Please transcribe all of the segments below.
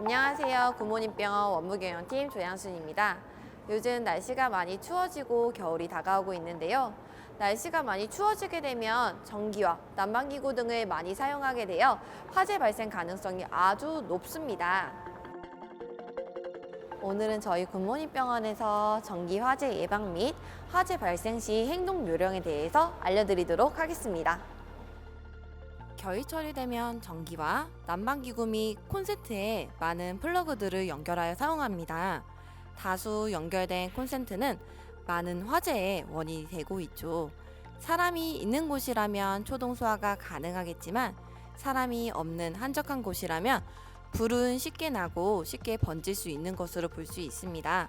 안녕하세요. 굿모닝병원 원무경영팀 조양순입니다. 요즘 날씨가 많이 추워지고 겨울이 다가오고 있는데요. 날씨가 많이 추워지게 되면 전기와 난방기구 등을 많이 사용하게 되어 화재 발생 가능성이 아주 높습니다. 오늘은 저희 굿모닝병원에서 전기 화재 예방 및 화재 발생 시 행동 요령에 대해서 알려드리도록 하겠습니다. 겨울철이 되면 전기와 난방기구 및 콘센트에 많은 플러그들을 연결하여 사용합니다. 다수 연결된 콘센트는 많은 화재의 원인이 되고 있죠. 사람이 있는 곳이라면 초동 소화가 가능하겠지만 사람이 없는 한적한 곳이라면 불은 쉽게 나고 쉽게 번질 수 있는 것으로 볼 수 있습니다.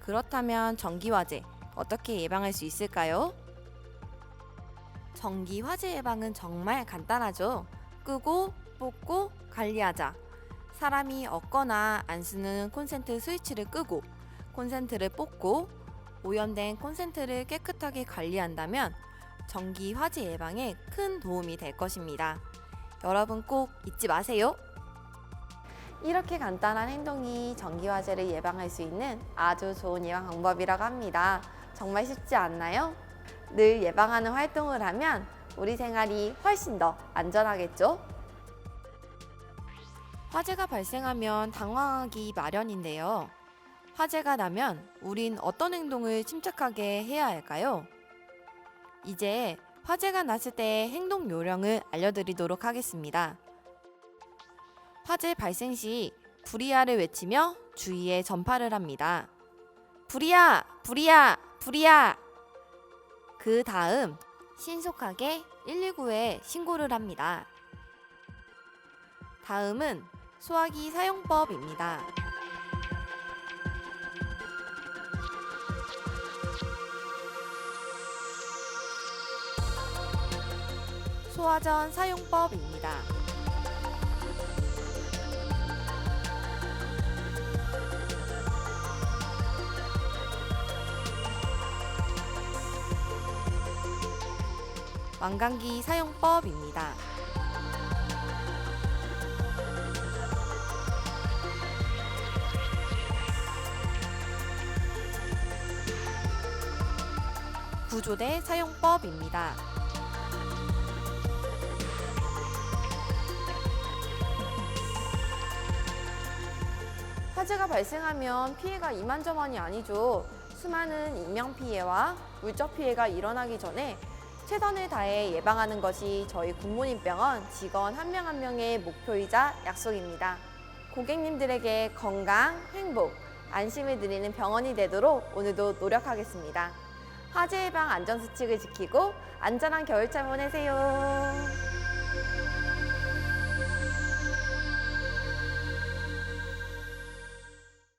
그렇다면 전기 화재 어떻게 예방할 수 있을까요? 전기 화재 예방은 정말 간단하죠. 끄고 뽑고 관리하자. 사람이 없거나 안 쓰는 콘센트 스위치를 끄고 콘센트를 뽑고 오염된 콘센트를 깨끗하게 관리한다면 전기 화재 예방에 큰 도움이 될 것입니다. 여러분 꼭 잊지 마세요. 이렇게 간단한 행동이 전기 화재를 예방할 수 있는 아주 좋은 예방 방법이라고 합니다. 정말 쉽지 않나요? 늘 예방하는 활동을 하면 우리 생활이 훨씬 더 안전하겠죠? 화재가 발생하면 당황하기 마련인데요. 화재가 나면 우린 어떤 행동을 침착하게 해야 할까요? 이제 화재가 났을 때의 행동 요령을 알려드리도록 하겠습니다. 화재 발생 시 불이야를 외치며 주위에 전파를 합니다. 불이야! 불이야! 불이야! 그 다음 신속하게 119에 신고를 합니다. 다음은 소화기 사용법입니다. 소화전 사용법입니다. 왕강기 사용법입니다. 구조대 사용법입니다. 화재가 발생하면 피해가 이만저만이 아니죠. 수많은 인명 피해와 물적 피해가 일어나기 전에 최선을 다해 예방하는 것이 저희 굿모닝병원 직원 한명한 명의 목표이자 약속입니다. 고객님들에게 건강, 행복, 안심을 드리는 병원이 되도록 오늘도 노력하겠습니다. 화재 예방 안전 수칙을 지키고 안전한 겨울철 보내세요.